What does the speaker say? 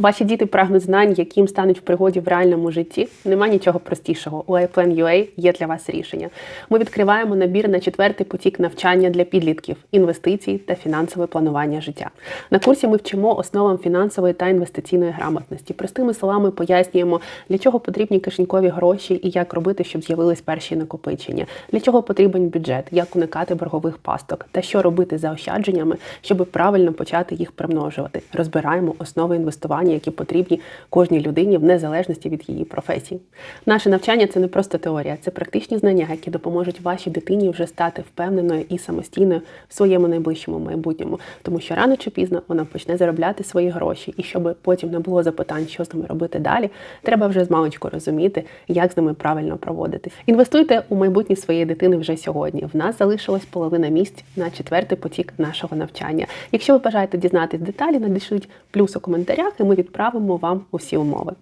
Ваші діти прагнуть знань, яким стануть в пригоді в реальному житті. Нема нічого простішого. У iPlan.ua є для вас рішення. Ми відкриваємо набір на четвертий потік навчання для підлітків, інвестицій та фінансове планування життя. На курсі ми вчимо основам фінансової та інвестиційної грамотності. Простими словами пояснюємо, для чого потрібні кишенькові гроші і як робити, щоб з'явились перші накопичення, для чого потрібен бюджет, як уникати боргових пасток та що робити з заощадженнями, щоб правильно почати їх примножувати. Розбираємо основи інвестування, які потрібні кожній людині в незалежності від її професії. Наше навчання це не просто теорія, це практичні знання, які допоможуть вашій дитині вже стати впевненою і самостійною в своєму найближчому майбутньому, тому що рано чи пізно вона почне заробляти свої гроші, і щоб потім не було запитань, що з ними робити далі, треба вже з маличку розуміти, як з ними правильно проводитись. Інвестуйте у майбутнє своєї дитини вже сьогодні. В нас залишилась половина місць на четвертий потік нашого навчання. Якщо ви бажаєте дізнатись деталі, надішліть плюс у коментарях, і ми відправимо вам усі умови.